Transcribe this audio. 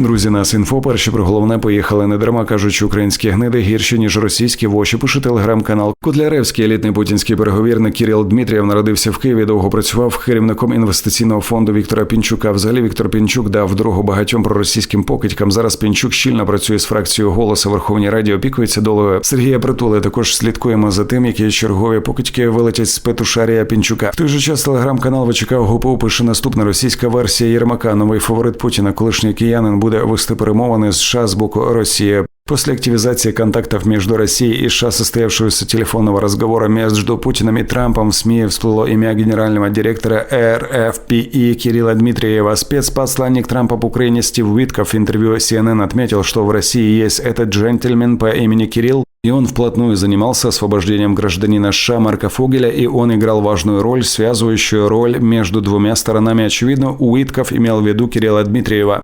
Друзі, нас інфо перші про головне поїхали не дарма. кажуть, що українські гниди гірші ніж російські воші. Пише телеграм-канал. Котляревський елітний путінський переговірник Кіріл Дмитрієв народився в Києві. Довго працював керівником інвестиційного фонду Віктора Пінчука. Взагалі Віктор Пінчук дав дорогу багатьом проросійським покидькам. Зараз Пінчук щільно працює з фракцією голоса в Верховній Раді. Опікується долею Сергія Притули. Також слідкуємо за тим, які чергові покидьки вилетять з Петушарія Пінчука. В той же час телеграм-канал ВЧК ГУПУ пише наступна російська версія Єрмака. Новий фаворит Путіна, колишній киянин, буде вести перемовини з США з боку Росії. После активизации контактов между Россией и США, состоявшегося телефонного разговора между Путиным и Трампом, в СМИ всплыло имя генерального директора РФПИ Кирилла Дмитриева. Спецпосланник Трампа в Украине Стив Уитков в интервью CNN отметил, что в России есть этот джентльмен по имени Кирилл, и он вплотную занимался освобождением гражданина США Марка Фогеля, и он играл важную роль, связывающую роль между двумя сторонами. Очевидно, Уитков имел в виду Кирилла Дмитриева.